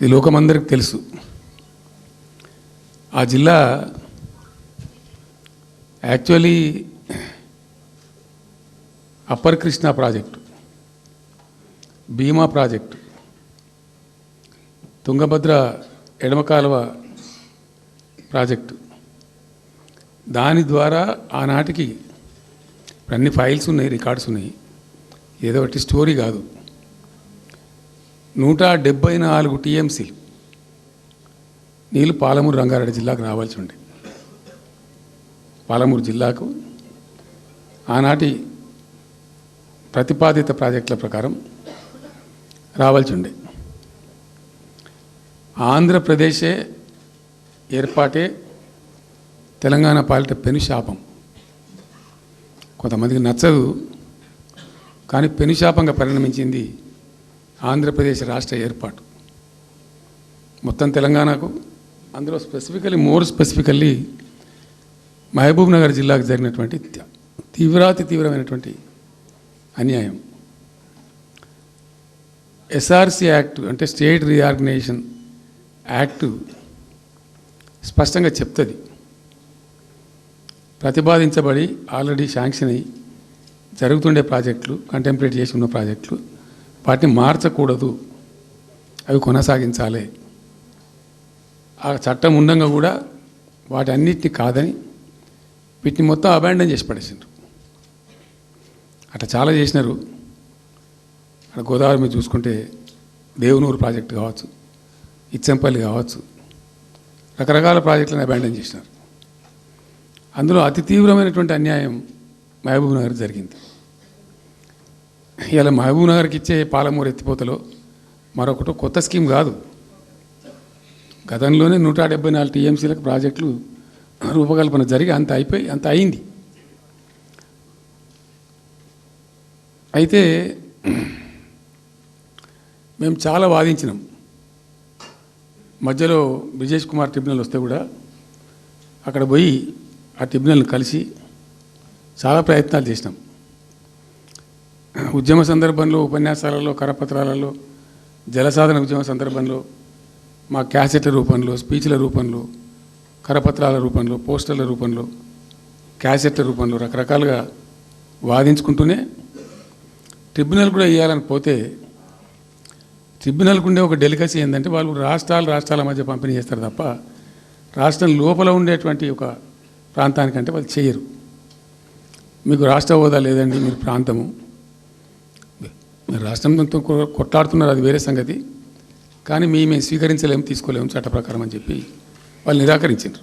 ఇది లోకమందరికి తెలుసు. ఆ జిల్లా actually upper Krishna project Bhima project Tungabhadra ఎడమకాలువ project. దాని ద్వారా ఆనాటికి అన్ని ఫైల్స్ ఉన్నాయి రికార్డ్స్ ఉన్నాయి. ఏదో ఒకటి స్టోరీ కాదు. నూట డెబ్బై నాలుగు టీఎంసీలు నీళ్ళు పాలమూరు రంగారెడ్డి జిల్లాకు రావాల్సి ఉండే. పాలమూరు జిల్లాకు ఆనాటి ప్రతిపాదిత ప్రాజెక్టుల ప్రకారం రావాల్సి ఉండే. ఆంధ్రప్రదేశే ఏర్పాటే తెలంగాణ పాలిట పెను శాపం. కొంతమందికి నచ్చదు కానీ పెను శాపంగా పరిణమించింది ఆంధ్రప్రదేశ్ రాష్ట్ర ఏర్పాటు. మొత్తం తెలంగాణకు అందులో specifically more specifically Mahabubnagar జిల్లాకు జరిగినటువంటి తీవ్రాతి తీవ్రమైనటువంటి అన్యాయం. ఎస్ఆర్సి యాక్ట్ అంటే స్టేట్ రీఆర్గనైజేషన్ యాక్టు స్పష్టంగా చెప్తుంది. ప్రతిపాదించబడి ఆల్రెడీ శాంక్షన్ అయ్యి జరుగుతుండే ప్రాజెక్టులు కంటెంప్లేట్ చేసి ఉన్న ప్రాజెక్టులు వాటిని మార్చకూడదు. అవి కొనసాగించాలి. ఆ చట్టం ఉండంగా కూడా వాటి అన్నిటిని కాదని వీటిని మొత్తం అబాండన్ చేసి పడేసిండ్రు. అట్లా చాలా చేసినారు. అక్కడ గోదావరి మీద చూసుకుంటే దేవునూరు ప్రాజెక్టు కావచ్చు ఇచ్చంపల్లి కావచ్చు రకరకాల ప్రాజెక్టులను అబాండన్ చేసినారు. అందులో అతి తీవ్రమైనటువంటి అన్యాయం మహబూబ్ నగర్ జరిగింది. ఇలా మహబూబ్ నగర్కి ఇచ్చే పాలమూరు ఎత్తిపోతలో మరొకటి కొత్త స్కీమ్ కాదు. గతంలోనే నూట డెబ్బై నాలుగు టీఎంసీలకు ప్రాజెక్టులు రూపకల్పన జరిగి అంత అయిపోయి అంత అయింది. అయితే మేము చాలా వాదించినాం. మధ్యలో బ్రిజేష్ కుమార్ ట్రిబ్యునల్ వస్తే కూడా అక్కడ పోయి ఆ ట్రిబ్యునల్ని కలిసి చాలా ప్రయత్నాలు చేసినాం. ఉద్యమ సందర్భంలో ఉపన్యాసాలలో కరపత్రాలలో జలసాధన ఉద్యమ సందర్భంలో మా క్యాసెట్ల రూపంలో స్పీచ్ల రూపంలో కరపత్రాల రూపంలో పోస్టర్ల రూపంలో క్యాసెట్ల రూపంలో రకరకాలుగా వాదించుకుంటూనే ట్రిబ్యునల్ కూడా ఇవ్వాలని పోతే ట్రిబ్యునల్కు ఉండే ఒక డెలికసీ ఏంటంటే వాళ్ళు రాష్ట్రాలు రాష్ట్రాల మధ్య పంపిణీ చేస్తారు తప్ప రాష్ట్రం లోపల ఉండేటువంటి ఒక ప్రాంతానికంటే వాళ్ళు చేయరు. మీకు రాష్ట్ర హోదా లేదండి మీరు ప్రాంతము. మరి రాష్ట్రంతో కొట్లాడుతున్నారు అది వేరే సంగతి. కానీ మేము స్వీకరించలేము తీసుకోలేము చట్ట ప్రకారం అని చెప్పి వాళ్ళు నిరాకరించారు